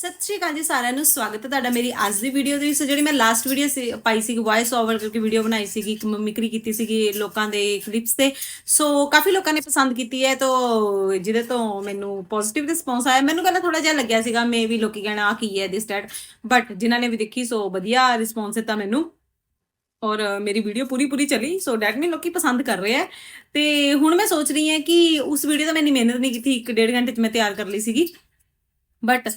ਸਤਿ ਸ਼੍ਰੀ ਅਕਾਲ ਜੀ ਸਾਰਿਆਂ ਨੂੰ, ਸਵਾਗਤ ਹੈ ਤੁਹਾਡਾ ਮੇਰੀ ਅੱਜ ਦੀ ਵੀਡੀਓ ਦੇ ਵਿੱਚ। ਜਿਹੜੀ ਮੈਂ ਲਾਸਟ ਵੀਡੀਓ ਸੀ, ਪਾਈ ਸੀ ਵੌਇਸ ਓਵਰ ਕਰਕੇ ਵੀਡੀਓ ਬਣਾਈ ਸੀਗੀ, ਇੱਕ ਮਿਮਿਕਰੀ ਕੀਤੀ ਸੀਗੀ ਲੋਕਾਂ ਦੇ ਕਲਿੱਪਸ ਤੇ। ਸੋ ਕਾਫੀ ਲੋਕਾਂ ਨੇ ਪਸੰਦ ਕੀਤੀ ਹੈ, ਤੋਂ ਜਿਹਦੇ ਤੋਂ ਮੈਨੂੰ ਪੋਜ਼ਿਟਿਵ ਰਿਸਪੌਂਸ ਆਇਆ। ਮੈਨੂੰ ਕਹਿੰਦਾ ਥੋੜਾ ਜਿਹਾ ਲੱਗਿਆ ਸੀਗਾ, ਮੇ ਵੀ ਲੋਕੀ ਕਹਿਣਾ ਆ ਕੀ ਹੈ ਦਿਸ ਡੈਟ ਬਟ ਜਿਨ੍ਹਾਂ ਨੇ ਵੀ ਦੇਖੀ ਸੋ ਵਧੀਆ ਰਿਸਪੌਂਸ ਦਿੱਤਾ ਮੈਨੂੰ। ਔਰ ਮੇਰੀ ਵੀਡੀਓ ਪੂਰੀ ਪੂਰੀ ਚਲੀ ਸੋ ਡੈਟ ਮੀਨ ਲੋਕੀ ਪਸੰਦ ਕਰ ਰਹੇ ਆ ਤੇ ਹੁਣ ਮੈਂ ਸੋਚ ਰਹੀ ਹਾਂ ਕਿ ਉਸ ਵੀਡੀਓ ਤਾਂ ਮੈंने ਮਿਹਨਤ ਨਹੀਂ ਕੀਤੀ, ਇੱਕ ਡੇਢ ਘੰਟੇ 'ਚ ਮੈਂ ਤਿਆਰ ਕਰ ਲਈ ਸੀਗੀ। ਬਟ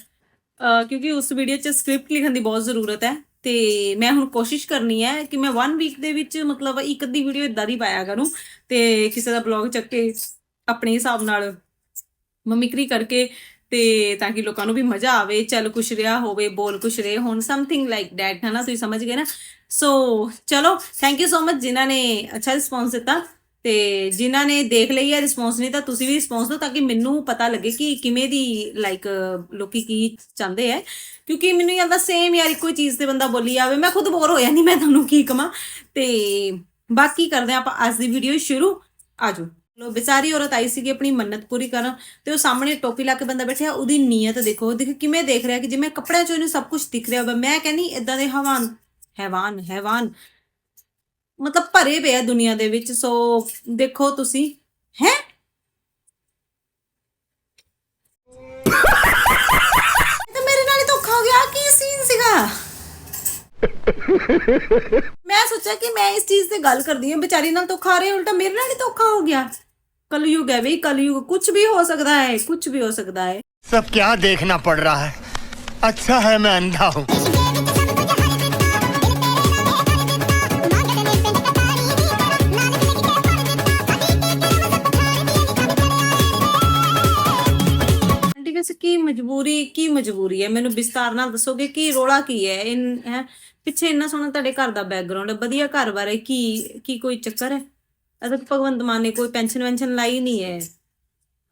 ਕਿਉਂਕਿ ਉਸ ਵੀਡੀਓ 'ਚ ਸਕ੍ਰਿਪਟ ਲਿਖਣ ਦੀ ਬਹੁਤ ਜ਼ਰੂਰਤ ਹੈ ਤੇ ਮੈਂ ਹੁਣ ਕੋਸ਼ਿਸ਼ ਕਰਨੀ ਹੈ ਕਿ ਮੈਂ 1 ਵੀਕ ਦੇ ਵਿੱਚ ਮਤਲਬ ਇੱਕ ਅੱਧੀ ਵੀਡੀਓ ਇਦਾਂ ਦੀ ਪਾਇਆ ਕਰੂੰ ਤੇ ਕਿਸੇ ਦਾ ਬਲੌਗ ਚੱਕ ਕੇ ਆਪਣੇ ਹਿਸਾਬ ਨਾਲ ਮਮਿਕਰੀ ਕਰਕੇ ਤੇ ਤਾਂ ਕਿ ਲੋਕਾਂ ਨੂੰ ਵੀ ਮਜ਼ਾ ਆਵੇ, ਚੱਲ ਕੁਛ ਰਿਹਾ ਹੋਵੇ, ਬੋਲ ਕੁਛ ਰਹੇ ਹੋਣ ਸਮਥਿੰਗ ਲਾਈਕ ਦੈਟ ਹੈ ਨਾ ਤੁਸੀਂ ਸਮਝ ਗਏ ਨਾ? ਸੋ ਚਲੋ ਥੈਂਕ ਯੂ ਸੋ ਮਚ ਜਿਨ੍ਹਾਂ ਨੇ ਅੱਛਾ ਰਿਸਪੌਂਸ ਦਿੱਤਾ। ਤੇ ਜਿਨ੍ਹਾਂ ਨੇ ਦੇਖ ਲਈ ਹੈ ਰਿਸਪੌਂਸ ਨਹੀਂ ਤਾਂ ਤੁਸੀਂ ਵੀ ਰਿਸਪੌਂਸ ਦਿਓ ਤਾਂ ਕਿ ਮੈਨੂੰ ਪਤਾ ਲੱਗੇ ਕਿ ਕਿਵੇਂ ਦੀ ਲਾਈਕ ਲੋਕੀ ਕੀ ਚਾਹੁੰਦੇ ਹੈ। ਕਿਉਂਕਿ ਮੈਨੂੰ ਯਾਰ ਸੇਮ ਯਾਰ ਇੱਕੋ ਹੀ ਚੀਜ਼ ਤੇ ਬੰਦਾ ਬੋਲੀ ਜਾਵੇ। ਮੈਂ ਖੁਦ ਬੋਰ ਹੋ ਜਾਂਦੀ ਮੈਂ ਤੁਹਾਨੂੰ ਕੀ ਕਵਾਂ। ਤੇ ਬਾਕੀ ਕਰਦੇ ਹਾਂ ਆਪਾਂ ਅੱਜ ਦੀ ਵੀਡੀਓ ਸ਼ੁਰੂ। ਆਜੋ। ਲੋ ਵਿਚਾਰੀ ਔਰਤ ਆਈ ਸੀਗੀ ਆਪਣੀ ਮੰਨਤ ਪੂਰੀ ਕਰਨ ਤੇ ਉਹ ਸਾਹਮਣੇ ਟੋਪੀ ਲਾ ਕੇ ਬੰਦਾ ਬੈਠਿਆ, ਉਹਦੀ ਨੀਅਤ ਦੇਖੋ। ਦੇਖ ਕਿਵੇਂ ਦੇਖ ਰਿਹਾ ਕਿ ਜਿਵੇਂ ਕੱਪੜਿਆਂ 'ਚੋਂ ਇਹਨੂੰ ਸਭ ਕੁਝ ਦਿਖ ਰਿਹਾ ਹੋਵੇ ਮੈਂ ਕਹਿੰਨੀ ਇਦਾਂ ਦੇ ਹਵਾਨ, ਹੈਵਾਨ ਹੈਵਾਨ। ਮਤਲਬ ਭਰੇ ਪਏ ਆ ਦੁਨੀਆ ਦੇ ਵਿੱਚ ਸੋ ਦੇਖੋ ਤੁਸੀਂ ਹੈ ਤਾਂ ਮੇਰੇ ਨਾਲ ਹੀ ਧੋਖਾ ਹੋ ਗਿਆ ਕੀ ਸੀਨ ਸੀਗਾ ਮੈਂ ਸੋਚਿਆ ਕਿ ਮੈਂ ਇਸ ਚੀਜ਼ ਤੇ ਗੱਲ ਕਰਦੀ ਹਾਂ ਵਿਚਾਰੀ ਨਾਲ ਧੋਖਾ ਰਿਹਾ ਉਲਟਾ ਮੇਰੇ ਨਾਲ ਹੀ ਧੋਖਾ ਹੋ ਗਿਆ ਕਲਯੁਗ ਹੈ ਵੀ ਕਲਯੁਗ ਕੁਝ ਵੀ ਹੋ ਸਕਦਾ ਹੈ ਕੁਝ ਵੀ ਹੋ ਸਕਦਾ ਹੈ सब क्या देखना पड़ रहा है अच्छा है मैं अंधा हूँ ਕੀ ਮਜਬੂਰੀ ਕੀ ਮਜਬੂਰੀ ਹੈ? ਮੈਨੂੰ ਵਿਸਤਾਰ ਨਾਲ ਦੱਸੋਗੇ ਕੀ ਰੋਲਾ ਕੀ ਹੈ? ਇਨ, ਹੈ? ਪਿੱਛੇ ਇੰਨਾ ਸੋਹਣਾ ਤੁਹਾਡੇ ਘਰ ਦਾ ਬੈਕਗ੍ਰਾਉਂਡ ਹੈ ਵਧੀਆ ਘਰ ਬਾਰੇ ਕੀ ਕੀ ਕੋਈ ਚੱਕਰ ਹੈ? ਅਦਰ ਭਗਵੰਤ ਮਾਨ ਨੇ ਕੋਈ ਪੈਨਸ਼ਨ ਵੈਨਸ਼ਨ ਲਾਈ ਨਹੀਂ ਹੈ।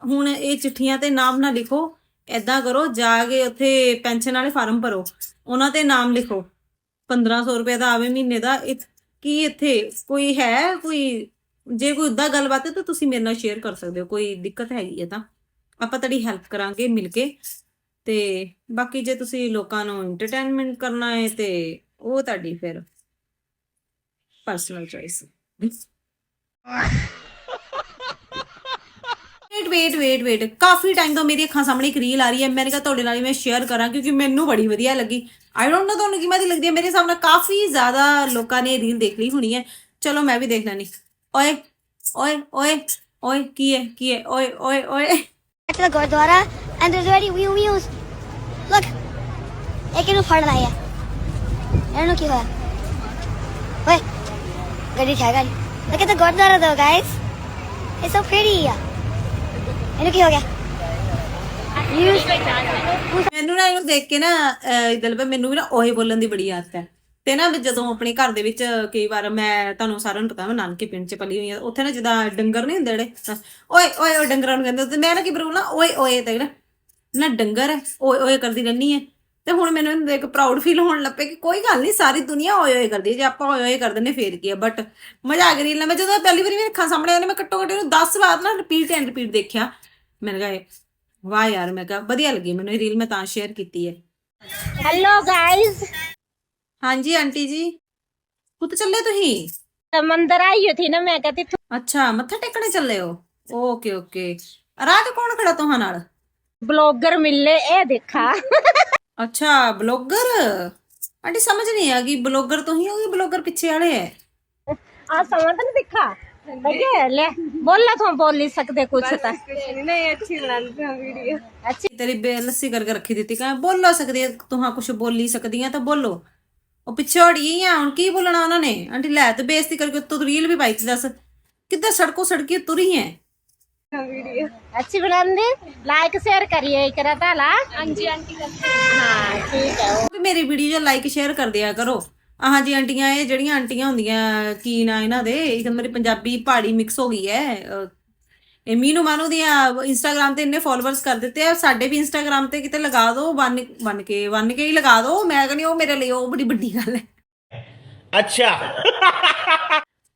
ਹੁਣ ਇਹ ਚਿੱਠੀਆਂ ਤੇ ਨਾਮ ਨਾ ਲਿਖੋ। ਐਦਾਂ ਕਰੋ, ਜਾ ਕੇ ਉੱਥੇ ਪੈਨਸ਼ਨ ਵਾਲੇ ਫਾਰਮ ਭਰੋ। ਉਹਨਾਂ ਤੇ ਨਾਮ ਲਿਖੋ। 1500 ਰੁਪਏ ਦਾ ਆਵੇ ਮਹੀਨੇ ਦਾ ਇਹ ਕੀ ਇੱਥੇ ਕੋਈ ਹੈ? ਕੋਈ, ਜੇ ਕੋਈ ਉਦਾਂ ਗੱਲਬਾਤ ਹੈ ਤਾਂ ਤੁਸੀਂ ਮੇਰੇ ਨਾਲ ਸ਼ੇਅਰ ਕਰ ਸਕਦੇ ਹੋ। ਕੋਈ ਦਿੱਕਤ ਹੈਗੀ ਹੈ ਤਾਂ। ਆਪਾਂ ਤੁਹਾਡੀ ਹੈਲਪ ਕਰਾਂਗੇ ਮਿਲ ਕੇ। ਤੇ ਬਾਕੀ ਜੇ ਤੁਸੀਂ ਲੋਕਾਂ ਨੂੰ ਐਂਟਰਟੇਨਮੈਂਟ ਕਰਨਾ ਹੈ ਤੇ ਉਹ ਤੁਹਾਡੀ ਫਿਰ personal choice wait wait wait wait ਕਾਫੀ ਟਾਈਮ ਤੋਂ ਮੇਰੀ ਅੱਖਾਂ ਸਾਹਮਣੇ ਇੱਕ ਰੀਲ ਆ ਰਹੀ ਹੈ। ਮੈंने ਕਿਹਾ ਤੁਹਾਡੇ ਨਾਲ ਹੀ ਮੈਂ ਸ਼ੇਅਰ ਕਰਾਂ ਕਿਉਂਕਿ ਮੈਨੂੰ ਬੜੀ ਵਧੀਆ ਲੱਗੀ। ਆਈ ਡੋਨਟ ਨੋ ਤੁਹਾਨੂੰ ਕਿਵੇਂ ਦੀ ਲੱਗਦੀ ਹੈ। ਮੇਰੇ ਸਾਹਮਣੇ ਕਾਫੀ ਜ਼ਿਆਦਾ ਲੋਕਾਂ ਨੇ ਰੀਲ ਦੇਖ ਲਈ ਹੋਣੀ ਹੈ। ਚਲੋ ਮੈਂ ਵੀ ਦੇਖ ਲੈਣੀ ਓਏ ਓਏ ਓਏ ਓਏ, ਕੀ ਹੈ ਕੀ ਹੈ? ਓਏ ਓਏ ਓਏ। Back to the Gurdwara and there's already wheel wheels. Look, ਇੱਕ ਇਹਨੂੰ ਫੜ ਲਾਇਆ ਇਹਨੂੰ ਕੀ ਹੋਇਆ ਓਏ ਗੱਡੀ ਛਾ ਗਈ ਲੇਕਿਨ ਤਾਂ ਗੁਰਦੁਆਰਾ ਦੋ ਗਾਇਸ ਇਟਸ ਸੋ ਪ੍ਰੀਟੀ ਆ ਇਹਨੂੰ ਕੀ ਹੋ ਗਿਆ ਮੈਨੂੰ ਨਾ ਇਹਨੂੰ ਦੇਖ ਕੇ ਨਾ ਦਿਲ ਪੇ ਮੈਨੂੰ ਵੀ ਨਾ ਉਹੀ ਬੋਲਣ ਦੀ ਬੜੀ ਆਦਤ ਹੈ ਤੇ ਨਾ ਜਦੋਂ ਆਪਣੇ ਘਰ ਦੇ ਵਿੱਚ ਕਈ ਵਾਰ ਮੈਂ ਤੁਹਾਨੂੰ ਸਾਰਿਆਂ ਨੂੰ ਪਤਾ, ਮੈਂ ਨਾਨਕੇ ਪਿੰਡ 'ਚ ਪਲੀ ਹੋਈ ਆ, ਉੱਥੇ ਨਾ ਜਿੱਦਾਂ ਡੰਗਰ ਨਹੀਂ ਹੁੰਦੇ ਜਿਹੜੇ ਓਏ ਓਏ ਉਹ ਡੰਗਰਾਂ ਨੂੰ ਕਹਿੰਦੇ, ਤੇ ਮੈਂ ਨਾ ਕੀ ਬਰੂਲਾ ਓਏ ਓਏ ਤੇ ਨਾ ਨਾ ਡੰਗਰ ਹੈ, ਓਏ ਓਏ ਕਰਦੀ ਰਹਿੰਦੀ ਹੈ ਤੇ ਹੁਣ ਮੈਨੂੰ ਇਹਨੂੰ ਪ੍ਰਾਊਡ ਫੀਲ ਹੋਣ ਲੱਪੇ ਕਿ ਕੋਈ ਗੱਲ ਨਹੀਂ ਸਾਰੀ ਦੁਨੀਆ ਓਏ ਓਏ ਕਰਦੀ ਹੈ ਜੇ ਆਪਾਂ ਓਏ ਓਏ ਕਰ ਦਿੰਦੇ ਫੇਰ ਕੀ ਹੈ ਬਟ ਮਜ਼ਾ ਆ ਗਈ ਮੈਂ ਜਦੋਂ ਪਹਿਲੀ ਵਾਰੀ ਮੇਰੇ ਅੱਖਾਂ ਸਾਹਮਣੇ ਆਇਆ ਮੈਂ ਘੱਟੋ ਘੱਟ ਇਹਨੂੰ 10 ਵਾਰ ਨਾ ਰਿਪੀਟ ਐਂਡ ਰਿਪੀਟ ਦੇਖਿਆ। ਮੈਂ ਕਿਹਾ, ਵਾਹ ਯਾਰ, ਮੈਂ ਕਿਹਾ, ਵਧੀਆ ਲੱਗੀ ਮੈਨੂੰ ਇਹ ਰੀਲ ਮੈਂ ਤਾਂ ਸ਼ੇਅਰ ਕੀਤੀ ਹੈ हेलो हाँ जी आंटी जी। कुछ चले तो ही मंदिर आई थी ना मैं कहती अच्छा मत्था टेकने चले हो? Okay okay. रात कौन खड़ा तो हाँ ब्लॉगर मिले ए देखा। अच्छा ब्लॉगर? आंटी समझ नहीं आ गई ब्लॉगर तो ही होगी ब्लॉगर पीछे वाले है? आ समझ नहीं दिखा। ले बोला तो बोल नहीं सकते तो। कुछ नहीं अच्छी बनाते हैं वीडियो। अच्छी। तेरी लस्सी करके रखी दी थी बोलो सकती है तुम कुछ बोल नहीं सकती है तो बोलो। ਉਹ ਪਿੱਛੇ ਹੜੀ ਆ ਹੁਣ ਕੀ ਬੋਲਣਾ ਉਹਨਾਂ ਨੇ ਆਂਟੀ ਲੈ ਤੇ ਬੇਇੱਜ਼ਤੀ ਕਰਕੇ ਉੱਤੋਂ ਰੀਲ ਵੀ ਪਾਈ ਸੀ ਦੱਸ ਕਿੱਦਾਂ ਸੜਕੋ ਸੜਕੀ ਤੁਰੀ ਹੈ अच्छी बनाते लाइक शेयर करिए करा था ला हाँ जी आंटी हाँ ठीक है ਵੀ ਮੇਰੀ ਵੀਡੀਓ ਲਾਈਕ ਸ਼ੇਅਰ ਕਰ ਦਿਆ ਕਰੋ ਆਹਾਂ ਜੀ ਆਂਟੀਆਂ ਇਹ ਜਿਹੜੀਆਂ ਆਂਟੀਆਂ ਹੁੰਦੀਆਂ ਕੀ ਨਾ ਇਹਨਾਂ ਦੇ ਇੱਕ ਮੇਰੀ ਪੰਜਾਬੀ ਪਹਾੜੀ ਮਿਕਸ ਹੋ ਗਈ ਹੈ ਅਹ, ਇਹ ਮੀਨੂ ਮਾਨੂ ਦੀ ਇੰਸਟਾਗ੍ਰam ਤੇ ਇੰਨੇ ਫਾਲੋਅਰਸ ਕਰ ਦਿੱਤੇ ਆ ਸਾਡੇ ਵੀ ਇੰਸਟਾਗ੍ਰam ਤੇ ਕਿਤੇ ਲਗਾ ਦਿਓ ਬਨ ਬਨ ਕੇ ਬਨ ਕੇ ਹੀ ਲਗਾ ਦਿਓ ਮੈਂ ਕਹਿੰਦੀ ਉਹ ਮੇਰੇ ਲਈ ਉਹ ਬੜੀ ਵੱਡੀ ਗੱਲ ਹੈ। ਅੱਛਾ।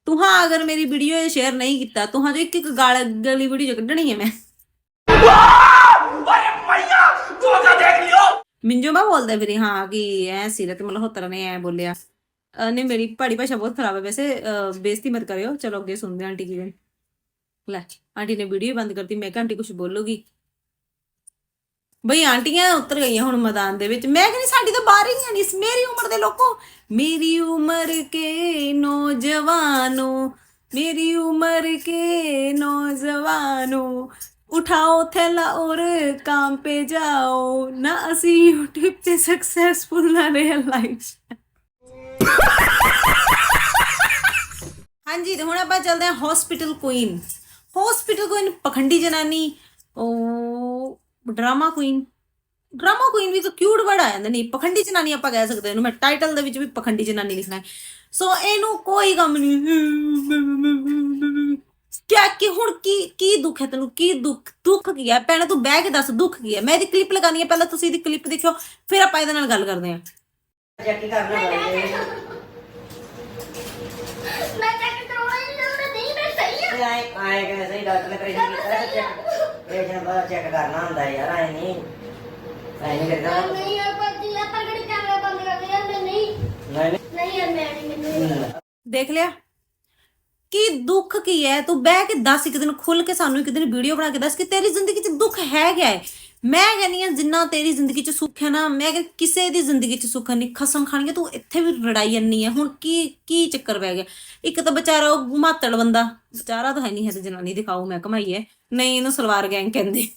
ਤੁਹਾਂ ਅਗਰ ਮੇਰੀ ਵੀਡੀਓ ਸ਼ੇਅਰ ਨਹੀਂ ਕੀਤਾ ਤੁਹਾਂ ਜੋ ਇੱਕ ਇੱਕ ਗਾਲ ਗਲੀ ਵੀਡੀਓ ਕੱਢਣੀ ਹੈ ਮੈਂ। ਅਰੇ ਮਈਆ ਤੂੰ ਤਾਂ ਦੇਖ ਲਿਓ। ਮਿੰਜੋ ਮੈਂ ਬੋਲਦਾ ਵੀਰੇ ਹਾਂ ਕਿ ਐ ਸੀਰਤ ਮਲਹੋਤਰਾ ਨੇ ਐ ਬੋਲਿਆ। ਨੇ ਮੇਰੀ ਪਹਾੜੀ ਭਾਸ਼ਾ ਬਹੁਤ ਖਰਾਬ ਹੈ ਵੈਸੇ ਬੇਇੱਜ਼ਤੀ ਮਤ ਕਰਿਓ। ਚਲੋ ਅੱਗੇ ਸੁਣਦੇ ਆਂ ਆਂਟੀ ਕੀ ਲੈ। ਆਂਟੀ ਨੇ ਵੀਡੀਓ ਬੰਦ ਕਰਤੀ, ਮੈਂ ਕਿਹਾ ਆਂਟੀ ਕੁਝ ਬੋਲੂਗੀ? ਬਈ ਆਂਟੀਆਂ ਉਤਰ ਗਈਆਂ ਹੁਣ ਮੈਦਾਨ ਦੇ ਵਿੱਚ। ਮੈਂ ਕਹਿੰਦੀ ਸਾਡੀ ਤਾਂ ਬਾਹਰ ਹੀ ਨਹੀਂ, ਮੇਰੀ ਉਮਰ ਦੇ ਲੋਕੋ। ਮੇਰੀ ਉਮਰ ਕੇ ਨੌਜਵਾਨੋ, ਮੇਰੀ ਉਮਰ ਕੇ ਨੌਜਵਾਨੋ। ਉਠਾਓ, ਥੈਲਾ ਔਰ ਕੰਮ पे ਜਾਓ। ਨਾ ਅਸੀਂ YouTube ਤੇ ਸਕਸੈਸਫੁਲ ਨਾ ਰੀਅਲ ਲਾਈਫ ਹਾਂਜੀ, ਤੇ ਹੁਣ ਆਪਾਂ ਚੱਲਦੇ ਹਾਂ ਹਸਪੀਟਲ ਕੁਈਨ ਹਸਪੀਟਲ ਕੁਈਨ ਪਖੰਡੀ ਜਨਾਨੀ ਉਹ ਡਰਾਮਾ ਕੁਈਨ ਡਰਾਮਾ ਕੁਈਨ ਵੀ ਤਾਂ ਕਿਊਟ ਵਰਡ ਆ ਜਾਂਦਾ ਨਹੀਂ ਪਖੰਡੀ ਜਨਾਨੀ ਆਪਾਂ ਕਹਿ ਸਕਦੇ ਇਹਨੂੰ, ਮੈਂ ਟਾਈਟਲ ਦੇ ਵਿੱਚ ਵੀ ਪਖੰਡੀ ਜਨਾਨੀ ਲਿਖਣਾ ਹੈ। ਸੋ ਇਹਨੂੰ ਕੋਈ ਕੰਮ ਨਹੀਂ। ਕਿਆ ਕਿ ਹੁਣ ਕੀ ਕੀ ਦੁੱਖ ਹੈ ਤੈਨੂੰ? ਕੀ ਦੁੱਖ? ਦੁੱਖ ਕੀ ਹੈ? ਪਹਿਲਾਂ ਤੂੰ ਬਹਿ ਕੇ ਦੱਸ, ਦੁੱਖ ਕੀ ਹੈ? ਮੈਂ ਇਹਦੀ ਕਲਿੱਪ ਲਗਾਣੀ ਹੈ, ਪਹਿਲਾਂ ਤੁਸੀਂ ਇਹਦੀ ਕਲਿੱਪ ਦੇਖਿਓ, ਫਿਰ ਆਪਾਂ ਇਹਦੇ ਨਾਲ ਗੱਲ ਕਰਦੇ ਹਾਂ। ਚੈੱਕ ਕਰਨਾ ਪੈਂਦਾ ਦੇਖ ਲਿਆ ਕਿ ਦੁੱਖ ਕੀ ਹੈ? ਤੂੰ ਬਹਿ ਕੇ ਦੱਸ ਇੱਕ ਦਿਨ ਖੁੱਲ ਕੇ ਸਾਨੂੰ ਇੱਕ ਦਿਨ ਵੀਡੀਓ ਬਣਾ ਕੇ ਦੱਸ ਕਿ ਤੇਰੀ ਜ਼ਿੰਦਗੀ 'ਚ ਦੁੱਖ ਹੈ ਗਿਆ ਹੈ। ਮੈਂ ਕਹਿੰਦੀ ਆ ਜਿੰਨਾ ਤੇਰੀ ਜ਼ਿੰਦਗੀ 'ਚ ਸੁੱਖ ਹੈ ਨਾ, ਮੈਂ ਕਹਿੰਦੀ ਕਿਸੇ ਦੀ ਜ਼ਿੰਦਗੀ 'ਚ ਸੁੱਖ ਨਹੀਂ, ਖਸਮ ਖਾਣੀਆਂ, ਤੂੰ ਇੱਥੇ ਵੀ ਲੜਾਈ ਜੰਨੀ ਹੈ, ਹੁਣ ਕੀ ਕੀ ਚੱਕਰ ਪੈ ਗਿਆ? ਇੱਕ ਤਾਂ ਵਿਚਾਰਾ ਉਹ ਮਾਤੜ ਬੰਦਾ, ਵਿਚਾਰਾ ਤਾਂ ਹੈ ਨਹੀਂ ਹੈ ਤੇ ਜਨਾਨੀ ਦਿਖਾਓ, ਮੈਂ ਕਮਾਈ ਹੈ। ਨਹੀਂ, ਇਹਨੂੰ ਸਲਵਾਰ ਗੈਂਗ ਕਹਿੰਦੇ।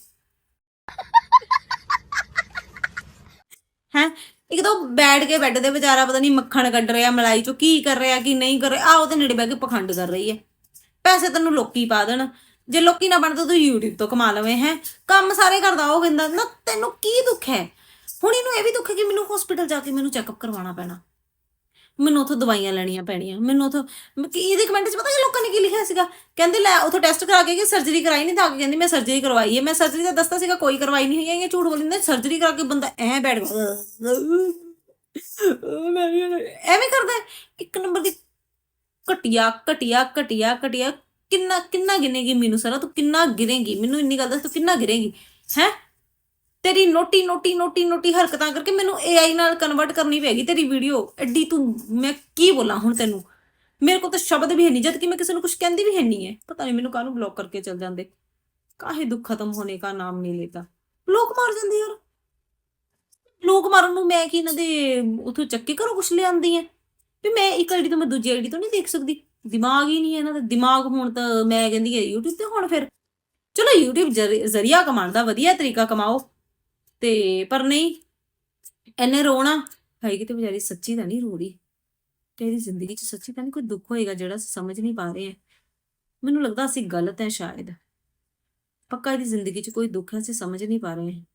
ਹੈ? ਇੱਕ ਤਾਂ ਉਹ ਬੈਠ ਕੇ ਬੈੱਡ ਦੇ ਵਿਚਾਰਾ ਪਤਾ ਨਹੀਂ ਮੱਖਣ ਕੱਢ ਰਿਹਾ, ਮਲਾਈ ਚੋਂ ਕੀ ਕਰ ਰਿਹਾ, ਕੀ ਨਹੀਂ ਕਰ ਰਿਹਾ ਆ ਉਹਦੇ ਨੇੜੇ ਬਹਿ ਕੇ ਪਖੰਡ ਕਰ ਰਹੀ ਹੈ। ਪੈਸੇ ਤੈਨੂੰ ਲੋਕੀ ਪਾ ਦੇਣ। ਜੇ ਲੋਕੀ ਨਾ ਬਣਦਾ ਤੂੰ YouTube ਤੋਂ ਕਮਾ ਲਵੇਂ, ਹੈ? ਕੰਮ ਸਾਰੇ ਕਰਦਾ, ਉਹ ਕਹਿੰਦਾ, ਨਾ ਤੈਨੂੰ ਕੀ ਦੁੱਖ ਹੈ? ਹੁਣ ਇਹਨੂੰ ਇਹ ਵੀ ਦੁੱਖ ਹੈ ਕਿ ਮੈਨੂੰ ਹਸਪੀਟਲ ਜਾ ਕੇ ਮੈਨੂੰ ਚੈੱਕਅਪ ਕਰਵਾਉਣਾ ਪੈਣਾ। ਮੈਨੂੰ ਉਥੋਂ ਦਵਾਈਆਂ ਲੈਣੀਆਂ ਪੈਣੀਆਂ। ਮੈਨੂੰ ਉਥੋਂ ਇਹਦੇ ਕਮੈਂਟ 'ਚ ਪਤਾ ਕਿ ਲੋਕਾਂ ਨੇ ਕੀ ਲਿਖਿਆ ਸੀਗਾ? ਕਹਿੰਦੇ, ਲੈ, ਉਥੋਂ ਟੈਸਟ ਕਰਾ ਕੇ ਕਿ ਸਰਜਰੀ ਕਰਾਈ ਨਹੀਂ ਤਾਂ ਕਹਿੰਦੀ, ਮੈਂ ਸਰਜਰੀ ਕਰਵਾਈ ਹੈ। ਮੈਂ ਸਰਜਰੀ ਦਾ ਦੱਸਦਾ ਸੀਗਾ, ਕੋਈ ਕਰਵਾਈ ਨਹੀਂ ਹੋਈ ਹੈ ਇਹ ਝੂਠ ਬੋਲਿੰਦਾ ਸਰਜਰੀ ਕਰਾ ਕੇ ਬੰਦਾ ਐ ਬੈਠ ਐਵੇਂ ਕਰਦਾ ਇੱਕ ਨੰਬਰ ਦੀ ਘਟਿਆ ਘਟਿਆ ਘਟਿਆ ਘਟਿਆ ਕਿੰਨਾ ਕਿੰਨਾ ਗਿਨੇਗੀ ਮੈਨੂੰ ਸਾਰਾ? ਤੂੰ ਕਿੰਨਾ ਗਿਰੇਗੀ ਮੈਨੂੰ ਇੰਨੀ ਗੱਲ ਦੱਸ, ਤੂੰ ਕਿੰਨਾ ਗਿਰੇਗੀ ਹੈ? ਤੇਰੀ ਨੋਟੀ ਨੋਟੀ ਨੋਟੀ ਨੋਟੀ ਹਰਕਤਾਂ ਕਰਕੇ ਮੈਨੂੰ AI ਨਾਲ ਕਨਵਰਟ ਕਰਨੀ ਪੈਗੀ ਤੇਰੀ ਵੀਡੀਓ ਐਡੀ ਤੂੰ, ਮੈਂ ਕੀ ਬੋਲਾਂ ਹੁਣ ਤੈਨੂੰ? ਮੇਰੇ ਕੋਲ ਤਾਂ ਸ਼ਬਦ ਵੀ ਹੈ ਨਹੀਂ ਜਦ ਕਿ ਮੈਂ ਕਿਸੇ ਨੂੰ ਕੁਝ ਕਹਿੰਦੀ ਵੀ ਹੈ ਨਹੀਂ ਹੈ। ਪਤਾ ਨਹੀਂ ਮੈਨੂੰ ਕਾਹਨੂੰ ਬਲੌਕ ਕਰਕੇ ਚਲ ਜਾਂਦੇ। ਕਾਹੇ ਦੁੱਖ ਖਤਮ ਹੋਣੇ ਦਾ ਨਾਮ ਨਹੀਂ ਲੈਤਾ। ਲੋਕ ਮਾਰ ਜਾਂਦੇ ਯਾਰ। ਲੋਕ ਮਾਰਨ ਨੂੰ ਮੈਂ ਕੀ ਇਹਨਾਂ ਦੇ ਉਥੋਂ ਚੱਕੇ ਕਰੋ ਕੁਛ ਲਿਆਂਦੀ ਐ ਵੀ ਮੈਂ ਇੱਕ ਆਈਡੀ ਤੋਂ ਮੈਂ ਦੂਜੀ ਆਈਡੀ ਤੋਂ ਨਹੀਂ ਦੇਖ ਸਕਦੀ। ਦਿਮਾਗ ਹੀ ਨਹੀਂ ਇਹਨਾਂ ਦਾ, ਦਿਮਾਗ ਹੁਣ ਤਾਂ ਮੈਂ ਕਹਿੰਦੀ ਹੈ YouTube ਤੇ ਹੁਣ ਫਿਰ। ਚਲੋ YouTube ਜ਼ਰੀ- ਜ਼ਰੀਆ ਕਮਾਉਣ ਦਾ ਵਧੀਆ ਤਰੀਕਾ ਕਮਾਓ। ਤੇ ਪਰ ਨਹੀਂ ਐਨੇ ਰੋਣਾ ਹੈ ਕਿਤੇ ਵਿਚਾਰੀ ਸੱਚੀ ਤਾਂ ਨਹੀਂ ਰੋੜੀ ਤੇ ਇਹਦੀ ਜ਼ਿੰਦਗੀ 'ਚ ਸੱਚੀ ਤਾਂ ਨਹੀਂ ਕੋਈ ਦੁੱਖ ਹੋਏਗਾ ਜਿਹੜਾ ਅਸੀਂ ਸਮਝ ਨਹੀਂ ਪਾ ਰਹੇ ਹਾਂ। ਮੈਨੂੰ ਲੱਗਦਾ ਅਸੀਂ ਗਲਤ ਹੈ ਸ਼ਾਇਦ। ਪੱਕਾ ਇਹਦੀ ਜ਼ਿੰਦਗੀ 'ਚ ਕੋਈ ਦੁੱਖ ਹੈ, ਅਸੀਂ ਸਮਝ ਨਹੀਂ ਪਾ ਰਹੇ।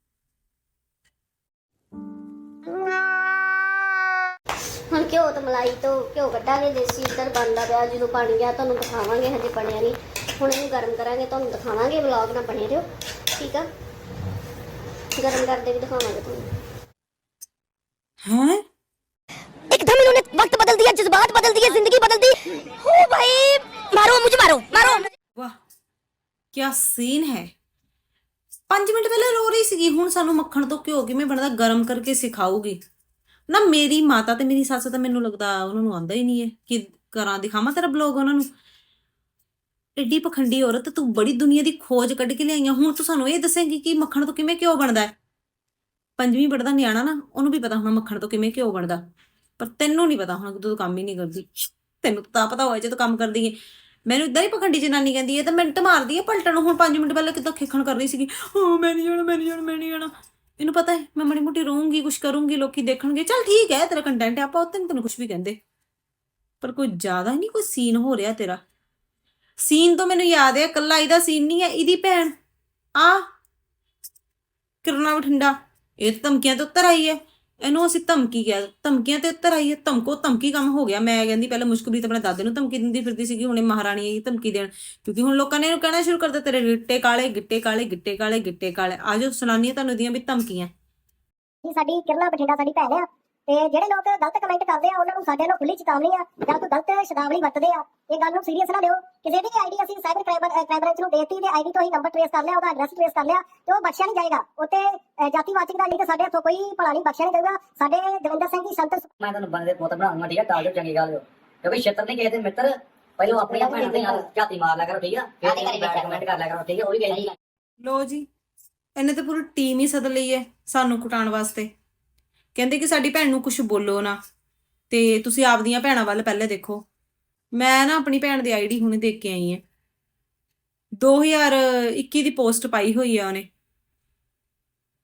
ਹੁਣ ਘਿਓ ਤੇ ਮਲਾਈ ਤੋਂ ਘਿਓ ਕੱਢਾਂਗੇ ਦੇਸੀ ਇੱਧਰ ਬਣਦਾ ਪਿਆ ਜਦੋਂ ਬਣ ਗਿਆ ਤੁਹਾਨੂੰ ਦਿਖਾਵਾਂਗੇ ਹਜੇ ਬਣਿਆ ਨਹੀਂ ਹੁਣ ਇਹਨੂੰ ਗਰਮ ਕਰਾਂਗੇ ਤੁਹਾਨੂੰ ਦਿਖਾਵਾਂਗੇ ਵਲੌਗ ਨਾਲ ਬਣੇ ਰਹੋ ਠੀਕ ਆ ਗਰਮ ਕਰਦੇ ਵੀ ਦਿਖਾਵਾਂਗੇ ਤੁਹਾਨੂੰ ਹੈ एकदम इन्होंने वक्त बदल दिया जज्बात बदल दिए जिंदगी बदल दी ओ भाई मारो मुझे मारो मारो ਵਾਹ ਕੀ ਸੀਨ ਹੈ 5 ਮਿੰਟ ਪਹਿਲਾਂ ਰੋ ਰਹੀ ਸੀਗੀ ਹੁਣ ਸਾਨੂੰ ਮੱਖਣ ਤੋਂ ਘਿਓ ਕਿਵੇਂ ਬਣਦਾ ਗਰਮ ਕਰਕੇ ਸਿਖਾਊਗੀ ਨਾ ਮੇਰੀ ਮਾਤਾ ਤੇ ਮੇਰੀ ਸੱਸ ਤਾਂ ਮੈਨੂੰ ਲੱਗਦਾ ਉਹਨਾਂ ਨੂੰ ਆਂਦਾ ਹੀ ਨਹੀਂ ਹੈ ਕਿ ਕਰਾਂ ਦਿਖਾਵਾਂ ਤੇਰਾ ਬਲੌਗ ਉਹਨਾਂ ਨੂੰ। ਐਡੀ ਪਖੰਡੀ ਔਰਤ ਤੂੰ ਬੜੀ ਦੁਨੀਆ ਦੀ ਖੋਜ ਕੱਢ ਕੇ ਲਿਆਈਆਂ ਹੁਣ ਤੂੰ ਸਾਨੂੰ ਇਹ ਦੱਸੇਂਗੀ ਕਿ ਮੱਖਣ ਤੋਂ ਕਿਵੇਂ ਘਿਓ ਬਣਦਾ ਹੈ। ਪੰਜਵੀਂ ਪੜਦਾ ਨਿਆਣਾ ਨਾ, ਉਹਨੂੰ ਵੀ ਪਤਾ ਹੋਣਾ ਮੱਖਣ ਤੋਂ ਕਿਵੇਂ ਘਿਓ ਬਣਦਾ। ਪਰ ਤੈਨੂੰ ਨਹੀਂ ਪਤਾ ਹੋਣਾ ਕਿ ਤੂੰ ਕੰਮ ਹੀ ਨਹੀਂ ਕਰਦੀ। ਤੈਨੂੰ ਤਾਂ ਪਤਾ ਹੋਇਆ ਜੇ ਤੂੰ ਕੰਮ ਕਰਦੀ ਹੈ ਮੈਨੂੰ ਇਦਾਂ ਹੀ ਪਖੰਡੀ ਜਨਾਨੀ ਕਹਿੰਦੀ ਹੈ ਤਾਂ ਮਿੰਟ ਮਾਰਦੀ ਹੈ ਪਲਟਣ ਨੂੰ। ਹੁਣ 5 ਮਿੰਟ ਪਹਿਲਾਂ ਕਿਦਾਂ ਖੇਖਣ ਕਰ ਰਹੀ ਸੀਗੀ। ਹਾਂ, ਮੈਂ ਨਹੀਂ ਜਾਣਾ, ਮੈਂ ਨਹੀਂ ਜਾਣਾ, ਮੈਂ ਨਹੀਂ ਜਾਣਾ। ਤੈਨੂੰ ਪਤਾ ਹੈ, ਮੈਂ ਮੜੀ ਮੋਟੀ ਰਹੂੰਗੀ ਕੁਝ ਕਰੂੰਗੀ, ਲੋਕੀ ਦੇਖਣਗੇ, ਚੱਲ ਠੀਕ ਹੈ, ਤੇਰਾ ਕੰਟੈਂਟ ਆਪਾਂ ਉੱਤੇ ਨੀ ਤੈਨੂੰ ਕੁਝ ਵੀ ਕਹਿੰਦੇ। ਪਰ ਕੋਈ ਜ਼ਿਆਦਾ ਨਹੀਂ, ਕੋਈ ਸੀਨ ਹੋ ਰਿਹਾ ਤੇਰਾ। ਸੀਨ ਤੋਂ ਮੈਨੂੰ ਯਾਦ ਹੈ ਕੱਲਾ ਇਹਦਾ ਸੀਨ ਨਹੀਂ ਹੈ, ਇਹਦੀ ਭੈਣ। ਆ, ਕਿਰਨਾ ਬਠਿੰਡਾ, ਇਹ ਤਾਂ ਧਮਕੀਆਂ ਤੋਂ ਉੱਤਰ ਆਈ ਹੈ। ਇਹਨੂੰ ਅਸੀਂ ਧਮਕੀ ਕਿਹਾ, ਧਮਕੀਆਂ ਤੇ ਉੱਤਰ ਧਮਕੋ, ਧਮਕੀ ਕੰਮ ਹੋ ਗਿਆ। ਮੈਂ ਕਹਿੰਦੀ, ਪਹਿਲਾਂ ਮੁਸ਼ਕਬਰੀ ਆਪਣੇ ਦਾਦੇ ਨੂੰ ਧਮਕੀ ਦਿੰਦੀ ਫਿਰਦੀ ਸੀਗੀ, ਹੁਣੇ ਮਹਾਰਾਣੀ ਆਈ ਧਮਕੀ ਦੇਣ। ਕਿਉਂਕਿ ਹੁਣ ਲੋਕਾਂ ਨੇ ਇਹਨੂੰ ਕਹਿਣਾ ਸ਼ੁਰੂ ਕਰ ਦਿੱਤਾ, ਤੇਰੇ ਗਿੱਟੇ ਕਾਲੇ ਗਿੱਟੇ ਕਾਲੇ ਗਿੱਟੇ ਕਾਲੇ ਗਿੱਟੇ ਕਾਲੇ। ਆਜੋ ਸੁਣਾਨੀ ਤੁਹਾਨੂੰ ਦੀਆਂ ਵੀ ਧਮਕੀਆਂ। ਸਾਡੀ ਕਿਰਨਾ ਬਠਿੰਡਾ, ਸਾਡੀ ਭੈਣ ਆ। ਤੇ ਜਿਹੜੇ ਲੋਕ ਗਲਤ ਕਮੈਂਟ ਕਰਦੇ ਆ ਉਹਨਾਂ ਨੂੰ ਸਾਡੇ ਨਾਲ ਖੁੱਲੀ ਚੇਤਾਵਨੀ ਆ ਜਾਂ ਕੋਈ ਗਲਤ ਸ਼ਬਦਾਵਲੀ ਵਰਤਦੇ ਆ ਇਹ ਗੱਲ ਨੂੰ ਸੀਰੀਅਸ ਨਾ ਲਿਓ। ਕਿਸੇ ਦੀ ਆਈਡੀ ਅਸੀਂ ਸਾਈਬਰ ਕ੍ਰਾਈਮ ਕ੍ਰਾਈਮ ਨੂੰ ਦੇਤੀ ਤੇ ਆਈਡੀ ਤੋਂ ਹੀ ਨੰਬਰ ਟ੍ਰੇਸ ਕਰ ਲਿਆ ਉਹਦਾ ਐਡਰੈਸ ਟ੍ਰੇਸ ਕਰ ਲਿਆ ਤੇ ਉਹ ਬਖਸ਼ਿਆ ਨਹੀਂ ਜਾਏਗਾ। ਉੱਤੇ ਜਾਤੀਵਾਚਕ ਦਾ ਨਹੀਂ ਤੇ ਸਾਡੇ ਹੱਥੋਂ ਕੋਈ ਭਲਾ ਨਹੀਂ ਬਖਸ਼ਿਆ ਨਹੀਂ ਜਾਊਗਾ ਸਾਡੇ ਦਵਿੰਦਰ ਸਿੰਘ ਜੀ ਸੰਤ ਮੈਂ ਤੁਹਾਨੂੰ ਬੰਦੇ ਦੇ ਪੁੱਤ ਬਣਾਉਂਗਾ ਠੀਕ ਆ? ਟਾਲ ਜੋ ਚੰਗੀ ਗੱਲ ਹੋ ਕਿਉਂਕਿ ਛੇਤਰ ਨਹੀਂ ਕਿਸੇ ਦੇ ਮਿੱਤਰ ਪਹਿਲਾਂ ਆਪਣੀਆਂ ਭੈਣਾਂ ਦੇ ਨਾਲ ਝਾਤੀ ਮਾਰ ਲਿਆ ਕਰੋ ਠੀਕ ਆ? ਫਿਰ ਕਮੈਂਟ ਕਰ ਲਿਆ ਕਰੋ ਠੀਕ ਆ? ਉਹ ਵੀ ਗਈ ਲੋ ਜੀ ਇਹਨੇ ਤਾਂ ਪੂਰੀ ਟੀਮ ਹੀ ਸੱਦ ਲਈ ਹੈ ਸਾਨੂੰ ਕੁਟਾਉਣ ਵਾਸਤੇ। ਕਹਿੰਦੇ ਕਿ ਸਾਡੀ ਭੈਣ ਨੂੰ ਕੁਝ ਬੋਲੋ ਨਾ, ਤੇ ਤੁਸੀਂ ਆਪਦੀਆਂ ਭੈਣਾਂ ਵੱਲ ਪਹਿਲੇ ਦੇਖੋ। ਮੈਂ ਨਾ ਆਪਣੀ ਭੈਣ ਦੀ ਆਈਡੀ ਹੁਣੇ ਦੇਖ ਕੇ ਆਈ ਹਾਂ 2021 ਦੀ ਪੋਸਟ ਪਾਈ ਹੋਈ ਹੈ ਉਹਨੇ।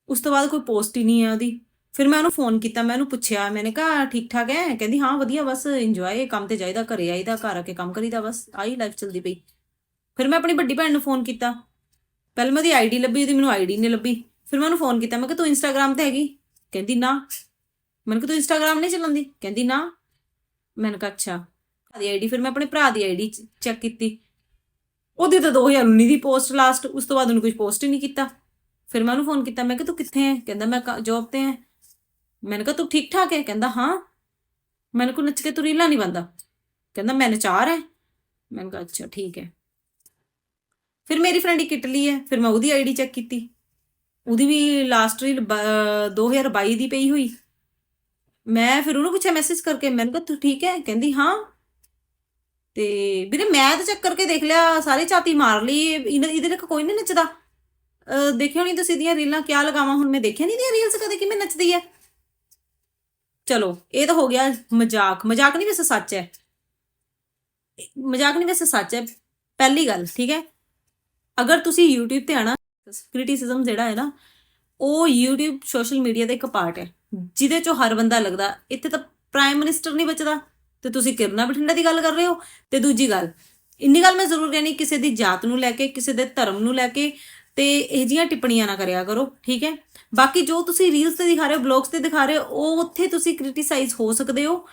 ਉਸ ਤੋਂ ਬਾਅਦ ਕੋਈ ਪੋਸਟ ਹੀ ਨਹੀਂ ਹੈ ਉਹਦੀ। ਫਿਰ ਮੈਂ ਉਹਨੂੰ ਫੋਨ ਕੀਤਾ, ਮੈਂ ਉਹਨੂੰ ਪੁੱਛਿਆ ਮੈंने ਕਹਾ ਠੀਕ ਠਾਕ ਹੈ ਕਹਿੰਦੀ, ਹਾਂ, ਵਧੀਆ, ਬਸ ਇੰਜੋਏ ਕੰਮ ਤੇ ਜਾਈਦਾ, ਘਰੇ ਆਈਦਾ, ਘਰ ਆ ਕੇ ਕੰਮ ਕਰੀਦਾ, ਬਸ, ਆਹੀ ਲਾਈਫ ਚੱਲਦੀ ਪਈ। ਫਿਰ ਮੈਂ ਆਪਣੀ ਵੱਡੀ ਭੈਣ ਨੂੰ ਫੋਨ ਕੀਤਾ। ਪਹਿਲਾਂ ਮੈਂ ਉਹਦੀ ਆਈਡੀ ਲੱਭੀ, ਉਹਦੀ ਮੈਨੂੰ ਆਈਡੀ ਨਹੀਂ ਲੱਭੀ। ਫਿਰ ਮੈਂ ਉਹਨੂੰ ਫੋਨ ਕੀਤਾ, ਮੈਂ ਕਿਹਾ, ਤੂੰ ਇੰਸਟਾਗ੍ਰam ਤੇ ਹੈਗੀ? ਕਹਿੰਦੀ, ਨਾ। ਮੈਨੂੰ ਕਿਹਾ, ਤੂੰ ਇੰਸਟਾਗ੍ਰam ਨਹੀਂ ਚਲਾਉਂਦੀ? ਕਹਿੰਦੀ, ਨਾ। ਮੈਨੂੰ ਕਿਹਾ, ਅੱਛਾ। ਦੀ ਆਈਡੀ ਫਿਰ ਮੈਂ ਆਪਣੇ ਭਰਾ ਦੀ ਆਈਡੀ ਚੈੱਕ ਕੀਤੀ। ਉਹਦੀ ਤਾਂ 2019 ਦੀ ਪੋਸਟ ਲਾਸਟ ਉਸ ਤੋਂ ਬਾਅਦ ਉਹਨੇ ਕੁਝ ਪੋਸਟ ਹੀ ਨਹੀਂ ਕੀਤਾ। ਫਿਰ ਮੈਂ ਉਹਨੂੰ ਫੋਨ ਕੀਤਾ, ਮੈਂ ਕਿਹਾ, ਤੂੰ ਕਿੱਥੇ ਹੈ? ਕਹਿੰਦਾ, ਮੈਂ ਜੌਬ ਤੇ ਹੈ। ਮੈਨੂੰ ਕਿਹਾ, ਤੂੰ ਠੀਕ ਠਾਕ ਹੈ? ਕਹਿੰਦਾ, ਹਾਂ। ਮੈਨੂੰ ਕੋ ਨੱਚ ਕੇ ਤੂੰ ਰੀਲਾ ਨਹੀਂ ਬੰਦਾ ਕਹਿੰਦਾ, ਮੈਂ ਨਚਾਰ ਹੈ। ਮੈਨੂੰ ਕਿਹਾ, ਅੱਛਾ, ਠੀਕ ਹੈ। ਫਿਰ ਮੇਰੀ ਫਰੈਂਡ ਇੱਕ ਹੈ, ਫਿਰ ਮੈਂ ਉਹਦੀ ਆਈਡੀ ਚੈੱਕ ਕੀਤੀ। ਉਹਦੀ ਵੀ ਲਾਸਟ ਰੀਲ 2022 ਦੀ ਪਈ ਹੋਈ। ਮੈਂ ਫਿਰ ਉਹਨੂੰ ਪੁੱਛਿਆ ਮੈਸੇਜ ਕਰਕੇ, ਮੈਂ ਕਿਹਾ, ਤੂੰ ਠੀਕ ਹੈ? ਕਹਿੰਦੀ, ਹਾਂ। ਤੇ ਵੀਰੇ ਮੈਂ ਤਾਂ ਚੈੱਕ ਕਰਕੇ ਦੇਖ ਲਿਆ, ਸਾਰੇ ਝਾਤੀ ਮਾਰ ਲਈ। ਇਹਦੇ ਇਹਦੇ ਕੋਈ ਨਹੀਂ ਨੱਚਦਾ। ਅਹ ਦੇਖਿਓ ਨਹੀਂ ਤੁਸੀਂ ਇਹਦੀਆਂ ਰੀਲਾਂ, ਕਿਆ ਲਗਾਵਾਂ ਹੁਣ? ਮੈਂ ਦੇਖਿਆ ਨਹੀਂ ਦੀਆਂ ਰੀਲਸ ਕਦੇ ਕਿਵੇਂ ਨੱਚਦੀ ਹੈ ਚਲੋ, ਇਹ ਤਾਂ ਹੋ ਗਿਆ ਮਜ਼ਾਕ। ਮਜ਼ਾਕ ਨਹੀਂ ਵੈਸੇ ਸੱਚ ਹੈ। ਮਜ਼ਾਕ ਨਹੀਂ ਵੈਸੇ ਸੱਚ ਹੈ। ਪਹਿਲੀ ਗੱਲ, ਠੀਕ ਹੈ? ਅਗਰ ਤੁਸੀਂ YouTube ਤੇ ਆਣਾ ਕ੍ਰਿਟਿਸਿਜ਼ਮ ਜਿਹੜਾ ਹੈ ਨਾ, ਉਹ YouTube ਸੋਸ਼ਲ ਮੀਡੀਆ ਦਾ ਇੱਕ ਪਾਰਟ ਹੈ, ਜਿਹਦੇ ਚੋਂ ਹਰ ਬੰਦਾ ਲੱਗਦਾ, ਇੱਥੇ ਤਾਂ ਪ੍ਰਾਈਮ ਮਿਨਿਸਟਰ ਨਹੀਂ ਬਚਦਾ, ਤੇ ਤੁਸੀਂ ਕਿਰਨਾ ਬਠਿੰਡਾ ਦੀ ਗੱਲ ਕਰ ਰਹੇ ਹੋ, ਤੇ ਦੂਜੀ ਗੱਲ, ਇੰਨੀ ਗੱਲ ਮੈਂ ਜ਼ਰੂਰ ਕਹਿਣੀ, ਕਿਸੇ ਦੀ ਜਾਤ ਨੂੰ ਲੈ ਕੇ, ਕਿਸੇ ਦੇ ਧਰਮ ਨੂੰ ਲੈ ਕੇ, ਤੇ ਇਹ ਜੀਆਂ ਟਿੱਪਣੀਆਂ ਨਾ ਕਰਿਆ ਕਰੋ, ਠੀਕ ਹੈ? ਬਾਕੀ ਜੋ ਤੁਸੀਂ ਰੀਲਸ ਤੇ ਦਿਖਾ ਰਹੇ ਹੋ ਬਲੌਗਸ ਤੇ ਦਿਖਾ ਰਹੇ ਹੋ, ਉਹ ਉੱਥੇ ਤੁਸੀਂ ਕ੍ਰਿਟਿਸਾਈਜ਼ ਹੋ ਸਕਦੇ ਹੋ।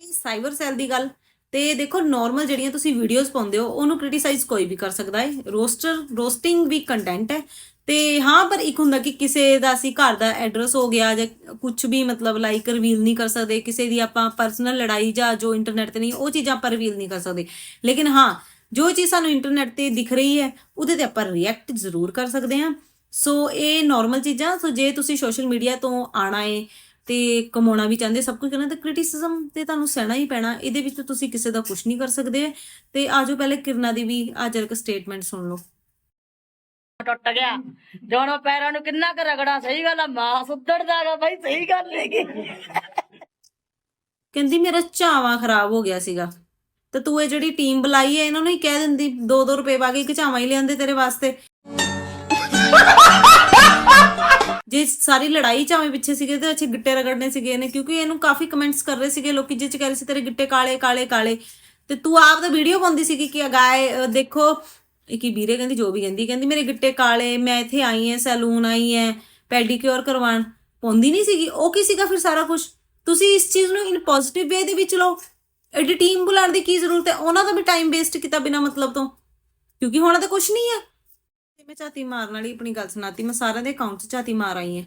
ਸਾਈਬਰ ਸੈੱਲ ਦੀ ਗੱਲ ਤੇ ਦੇਖੋ ਨਾਰਮਲ ਜਿਹੜੀਆਂ ਤੁਸੀਂ ਵੀਡੀਓਜ਼ ਪਾਉਂਦੇ ਹੋ, ਉਹਨੂੰ ਕ੍ਰਿਟਿਸਾਈਜ਼ ਕੋਈ ਵੀ ਕਰ ਸਕਦਾ ਹੈ। ਰੋਸਟਰ ਰੋਸਟਿੰਗ ਵੀ ਕੰਟੈਂਟ ਹੈ। ਤੇ ਹਾਂ, ਪਰ ਇੱਕ ਹੁੰਦਾ ਕਿ ਕਿਸੇ ਦਾ ਅਸੀਂ ਘਰ ਦਾ ਐਡਰੈਸ ਹੋ ਗਿਆ ਜਾਂ ਕੁਝ ਵੀ ਮਤਲਬ ਲਾਈਕ ਰਿਵੀਲ ਨਹੀਂ ਕਰ ਸਕਦੇ, ਕਿਸੇ ਦੀ ਆਪਾਂ ਪਰਸਨਲ ਲੜਾਈ ਜਾਂ ਜੋ ਇੰਟਰਨੈਟ ਤੇ ਨਹੀਂ, ਉਹ ਚੀਜ਼ਾਂ ਆਪਾਂ ਰਿਵੀਲ ਨਹੀਂ ਕਰ ਸਕਦੇ। ਲੇਕਿਨ ਹਾਂ, ਜੋ ਚੀਜ਼ ਸਾਨੂੰ ਇੰਟਰਨੈਟ ਤੇ ਦਿਖ ਰਹੀ ਹੈ, ਉਹਦੇ ਤੇ ਆਪਾਂ ਰਿਐਕਟ ਜ਼ਰੂਰ ਕਰ ਸਕਦੇ ਹਾਂ। ਸੋ ਇਹ ਨਾਰਮਲ ਚੀਜ਼ਾਂ ਸੋ ਜੇ ਤੁਸੀਂ ਸੋਸ਼ਲ ਮੀਡੀਆ ਤੋਂ ਆਣਾ ਹੈ ਤੇ ਕਮਾਉਣਾ ਵੀ ਚਾਹੁੰਦੇ ਸਭ ਕੁਝ ਕਰਨਾ ਤੇ ਕ੍ਰਿਟਿਸਿਜ਼ਮ ਤੇ ਤੁਹਾਨੂੰ ਸਹਿਣਾ ਹੀ ਪੈਣਾ ਇਹਦੇ ਵਿੱਚ ਤੁਸੀਂ ਕਿਸੇ ਦਾ ਕੁਝ ਨਹੀਂ ਕਰ ਸਕਦੇ ਤੇ ਆਜੋ ਪਹਿਲੇ ਕਿਰਨਾ ਦੀ ਵੀ ਆ ਜਰਕ ਸਟੇਟਮੈਂਟ ਸੁਣ ਲਓ। ਟੁੱਟ ਗਿਆ। ਦੋਨੋਂ ਪੈਰਾਂ ਨੂੰ ਕਿੰਨਾ ਕੁ ਰਗੜਾ ਸਹੀ ਗੱਲ ਆ ਮਾਸ ਉੱਧੜਦਾਗਾ ਬਾਈ ਸਹੀ ਗੱਲ ਹੈਗੀ। ਕਹਿੰਦੀ ਮੇਰਾ ਝਾਵਾ ਖਰਾਬ ਹੋ ਗਿਆ ਸੀਗਾ। ਤੇ ਤੂੰ ਇਹ ਜਿਹੜੀ ਟੀਮ ਬੁਲਾਈ ਹੈ ਇਹਨਾਂ ਨੂੰ ਹੀ ਕਹਿ ਦਿੰਦੀ 2-2 ਰੁਪਏ ਪਾ ਕੇ ਇੱਕ ਝਾਵਾ ਹੀ ਲਿਆਂਦੇ ਤੇਰੇ ਵਾਸਤੇ। ਜੇ ਸਾਰੀ ਲੜਾਈ 'ਚ ਆਵੇਂ ਪਿੱਛੇ ਸੀਗੇ ਤੇ ਅੱਛੇ ਗਿੱਟੇ ਰਗੜਨੇ ਸੀਗੇ ਇਹਨੇ, ਕਿਉਂਕਿ ਇਹਨੂੰ ਕਾਫੀ ਕਮੈਂਟਸ ਕਰ ਰਹੇ ਸੀਗੇ ਲੋਕੀ, ਜਿਹ ਚ ਕਹਿ ਰਹੇ ਸੀ ਤੇਰੇ ਗਿੱਟੇ ਕਾਲੇ ਕਾਲੇ ਕਾਲੇ। ਤੇ ਤੂੰ ਆਪ ਦਾ ਵੀਡੀਓ ਪਾਉਂਦੀ ਸੀਗੀ ਕਿ ਅਗਾਏ ਦੇਖੋ, ਇਹ ਕੀ ਵੀਰੇ ਕਹਿੰਦੀ, ਜੋ ਵੀ ਕਹਿੰਦੀ ਕਹਿੰਦੀ ਮੇਰੇ ਗਿੱਟੇ ਕਾਲੇ, ਮੈਂ ਇੱਥੇ ਆਈ ਐ, ਸੈਲੂਨ ਆਈ ਐ ਪੈਡੀਕਿਉਰ ਕਰਵਾਉਣ। ਪਾਉਂਦੀ ਨਹੀਂ ਸੀਗੀ, ਉਹ ਕੀ ਸੀਗਾ ਫਿਰ ਸਾਰਾ ਕੁਝ ਤੁਸੀਂ ਇਸ ਚੀਜ਼ ਨੂੰ ਇਨ ਪੋਜ਼ਿਟਿਵ ਵੇ ਦੇ ਵਿੱਚ ਲਓ। ਐਡੀ ਟੀਮ ਬੁਲਾਉਣ ਦੀ ਕੀ ਜ਼ਰੂਰਤ ਹੈ? ਉਹਨਾਂ ਦਾ ਵੀ ਟਾਈਮ ਵੇਸਟ ਕੀਤਾ ਬਿਨਾ ਮਤਲਬ ਤੋਂ। ਕਿਉਂਕਿ ਹੁਣ ਤਾਂ ਕੁਝ ਨਹੀਂ ਹੈ। ਮੈਂ ਝਾਤੀ ਮਾਰਨ ਵਾਲੀ ਆਪਣੀ ਗੱਲ ਸੁਣਾਤੀ, ਮੈਂ ਸਾਰਿਆਂ ਦੇ ਅਕਾਊਂਟ 'ਚ ਝਾਤੀ ਮਾਰ ਆਈ ਹਾਂ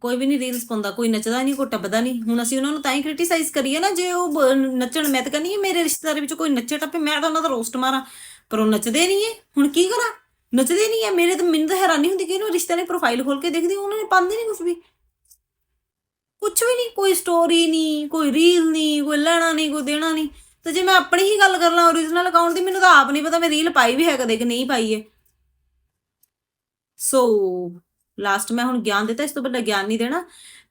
ਕੋਈ ਵੀ ਨਹੀਂ ਰੀਲਸ ਪਾਉਂਦਾ, ਕੋਈ ਨੱਚਦਾ ਨਹੀਂ, ਕੋਈ ਟੱਪਦਾ ਨਹੀਂ। ਹੁਣ ਅਸੀਂ ਉਹਨਾਂ ਨੂੰ ਤਾਂ ਹੀ ਕ੍ਰਿਟਿਸਾਈਜ਼ ਕਰੀਏ ਨਾ, ਜੇ ਉਹ ਬ- ਨੱਚਣ, ਮੈਂ ਤਾਂ ਕਹਿੰਦੀ ਹਾਂ, ਮੇਰੇ ਰਿਸ਼ਤੇਦਾਰ ਵਿੱਚ ਕੋਈ ਨੱਚੇ ਟੱਪੇ, ਮੈਂ ਤਾਂ ਉਹਨਾਂ ਦਾ ਰੋਸਟ ਮਾਰਾਂ। ਪਰ ਉਹ ਨੱਚਦੇ ਨਹੀਂ ਹੈ ਹੁਣ ਕੀ ਕਰਾਂ? ਨੱਚਦੇ ਨਹੀਂ ਹੈ ਮੇਰੇ ਤਾਂ, ਮੈਨੂੰ ਤਾਂ ਹੈਰਾਨੀ ਹੁੰਦੀ ਕਿ ਇਹਨੂੰ ਰਿਸ਼ਤੇ ਨੇ ਪ੍ਰੋਫਾਈਲ ਖੋਲ ਕੇ ਦੇਖਦੀ, ਉਹਨਾਂ ਨੇ ਪਾਉਂਦੇ ਨਹੀਂ ਕੁਝ ਵੀ। ਕੁਝ ਵੀ ਨਹੀਂ, ਕੋਈ ਸਟੋਰੀ ਨਹੀਂ, ਕੋਈ ਰੀਲ ਨਹੀਂ, ਕੋਈ ਲੈਣਾ ਨਹੀਂ, ਕੋਈ ਦੇਣਾ ਨਹੀਂ। ਤੇ ਜੇ ਮੈਂ ਆਪਣੀ ਹੀ ਗੱਲ ਕਰ ਲਾਂ ਓਰੀਜਨਲ ਅਕਾਊਂਟ ਦੀ, ਮੈਨੂੰ ਤਾਂ ਆਪ ਨਹੀਂ ਪਤਾ ਮੈਂ ਰੀਲ ਪਾਈ ਵੀ ਹੈ ਕਦੇ ਕਿ ਨਹੀਂ ਪਾਈ ਹੈ ਸੋ ਲਾਸਟ ਮੈਂ ਹੁਣ ਗਿਆਨ ਦਿੱਤਾ, ਇਸ ਤੋਂ ਵੱਡਾ ਗਿਆਨ ਨਹੀਂ ਦੇਣਾ।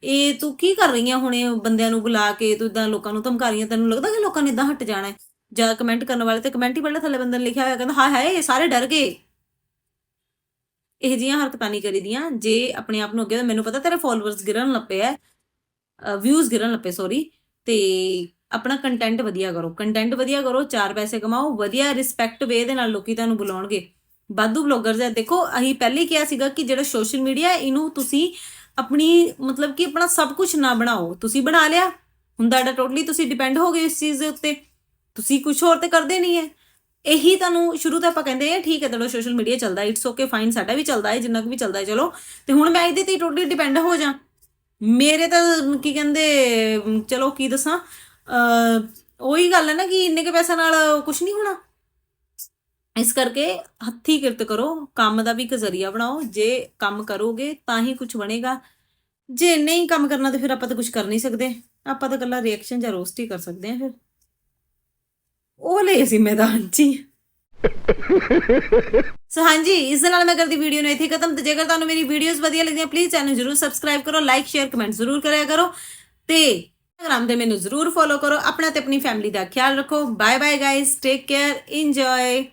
ਇਹ ਤੂੰ ਕੀ ਕਰ ਰਹੀ ਆ ਹੁਣ ਇਹ ਬੰਦਿਆਂ ਨੂੰ ਬੁਲਾ ਕੇ, ਤੂੰ ਇਦਾਂ ਲੋਕਾਂ ਨੂੰ ਧਮਕਾ ਰਹੀ ਆ, ਤੈਨੂੰ ਲੱਗਦਾ ਕਿ ਲੋਕਾਂ ਨੇ ਇਦਾਂ ਹਟ ਜਾਣਾ ਹੈ? ਜਾਂ ਕਮੈਂਟ ਕਰਨ ਵਾਲੇ ਤੇ ਕਮੈਂਟ ਹੀ ਪਹਿਲਾਂ ਥੱਲੇ ਬੰਦੇ ਨੇ ਲਿਖਿਆ ਹੋਇਆ, ਕਹਿੰਦਾ, ਹਾਏ ਹਾਏ, ਇਹ ਸਾਰੇ ਡਰ ਗਏ। ਇਹ ਜੀਆਂ ਹਰਕਤਾਂ ਨਹੀਂ ਕਰੀਦੀਆਂ। ਜੇ ਆਪਣੇ ਆਪ ਨੂੰ ਅੱਗੇ, ਮੈਨੂੰ ਪਤਾ ਤੇਰੇ ਫਾਲੋਅਰਸ ਗਿਰਨ ਲੱਪੇ ਆ ਵਿਊਜ਼ ਗਿਰਨ ਲੱਪੇ ਸੌਰੀ ਤੇ ਆਪਣਾ ਕੰਟੈਂਟ ਵਧੀਆ ਕਰੋ। ਕੰਟੈਂਟ ਵਧੀਆ ਕਰੋ, ਚਾਰ ਪੈਸੇ ਕਮਾਓ, ਵਧੀਆ ਰਿਸਪੈਕਟ ਵੇ ਦੇ ਨਾਲ ਲੋਕੀ ਤੁਹਾਨੂੰ ਬੁਲਾਉਣਗੇ। ਬਾਦੂ ਬਲੌਗਰਸ ਹੈ। ਦੇਖੋ, ਅਸੀਂ ਪਹਿਲੇ ਕਿਹਾ ਸੀਗਾ ਕਿ ਜਿਹੜਾ ਸੋਸ਼ਲ ਮੀਡੀਆ ਇਹਨੂੰ ਤੁਸੀਂ ਆਪਣੀ ਮਤਲਬ ਕਿ ਆਪਣਾ ਸਭ ਕੁਝ ਨਾ ਬਣਾਓ। ਤੁਸੀਂ ਬਣਾ ਲਿਆ ਹੁੰਦਾ ਤੁਹਾਡਾ ਟੋਟਲੀ ਤੁਸੀਂ ਡਿਪੈਂਡ ਹੋ ਗਏ ਇਸ ਚੀਜ਼ ਦੇ ਉੱਤੇ। ਤੁਸੀਂ ਕੁਝ ਹੋਰ ਤੇ ਕਰਦੇ ਨਹੀਂ ਹੈ। ਇਹੀ ਤੁਹਾਨੂੰ ਸ਼ੁਰੂ ਤੋਂ ਆਪਾਂ ਕਹਿੰਦੇ ਆ ਠੀਕ ਹੈ ਤੁਹਾਡਾ ਸੋਸ਼ਲ ਮੀਡੀਆ ਚੱਲਦਾ ਇਟਸ ਓਕੇ ਫਾਈਨ ਸਾਡਾ ਵੀ ਚੱਲਦਾ ਹੈ, ਜਿੰਨਾ ਕੁ ਵੀ ਚੱਲਦਾ ਹੈ, ਚਲੋ। ਤੇ ਹੁਣ ਮੈਂ ਇਹਦੇ ਤੇ ਟੋਟਲੀ ਡਿਪੈਂਡ ਹੋ ਜਾ। ਮੇਰੇ ਤਾਂ, ਕੀ ਕਹਿੰਦੇ, ਚਲੋ ਕੀ ਦੱਸਾਂ ਉਹੀ ਗੱਲ ਹੈ ਨਾ ਕਿ ਇੰਨੇ ਕੇ ਪੈਸਿਆਂ ਨਾਲ ਕੁਝ ਨਹੀਂ ਹੋਣਾ। ਇਸ ਕਰਕੇ ਹੱਥੀ ਕਿਰਤ ਕਰੋ ਕੰਮ ਦਾ ਵੀ ਇੱਕ ਜ਼ਰੀਆ ਬਣਾਓ ਜੇ ਕੰਮ ਕਰੋਗੇ ਤਾਂ ਹੀ ਕੁਝ ਬਣੇਗਾ। ਜੇ ਨਹੀਂ ਕੰਮ ਕਰਨਾ ਤੇ ਫਿਰ ਆਪਾਂ ਤਾਂ ਕੁਝ ਕਰ ਨਹੀਂ ਸਕਦੇ। ਆਪਾਂ ਤਾਂ ਇਕੱਲਾ ਰਿਐਕਸ਼ਨ ਜਾਂ ਰੋਸਟ ਹੀ ਕਰ ਸਕਦੇ ਹਾਂ ਫਿਰ। ਉਹ ਲੈ ਸੀ ਮੈਦਾਨ 'ਚ। ਸੋ ਹਾਂਜੀ ਇਸ ਨਾਲ ਮੈਂ ਕਰਦੀ ਵੀਡੀਓ ਨੂੰ ਇੱਥੇ ਖਤਮ। ਤੇ ਜੇਕਰ ਤੁਹਾਨੂੰ ਮੇਰੀ ਵੀਡੀਓਜ਼ ਵਧੀਆ ਲੱਗਦੀਆਂ ਪਲੀਜ਼ ਚੈਨਲ ਜ਼ਰੂਰ ਸਬਸਕ੍ਰਾਈਬ ਕਰੋ ਲਾਈਕ ਸ਼ੇਅਰ ਕਮੈਂਟ ਜ਼ਰੂਰ ਕਰਿਆ ਕਰੋ। ਤੇ ਇੰਸਟਾਗ੍ਰਾਮ ਤੇ ਮੈਨੂੰ ਜ਼ਰੂਰ ਫੋਲੋ ਕਰੋ ਆਪਣਾ ਤੇ ਆਪਣੀ ਫੈਮਿਲੀ ਦਾ ਖਿਆਲ ਰੱਖੋ। Bye bye guys take care enjoy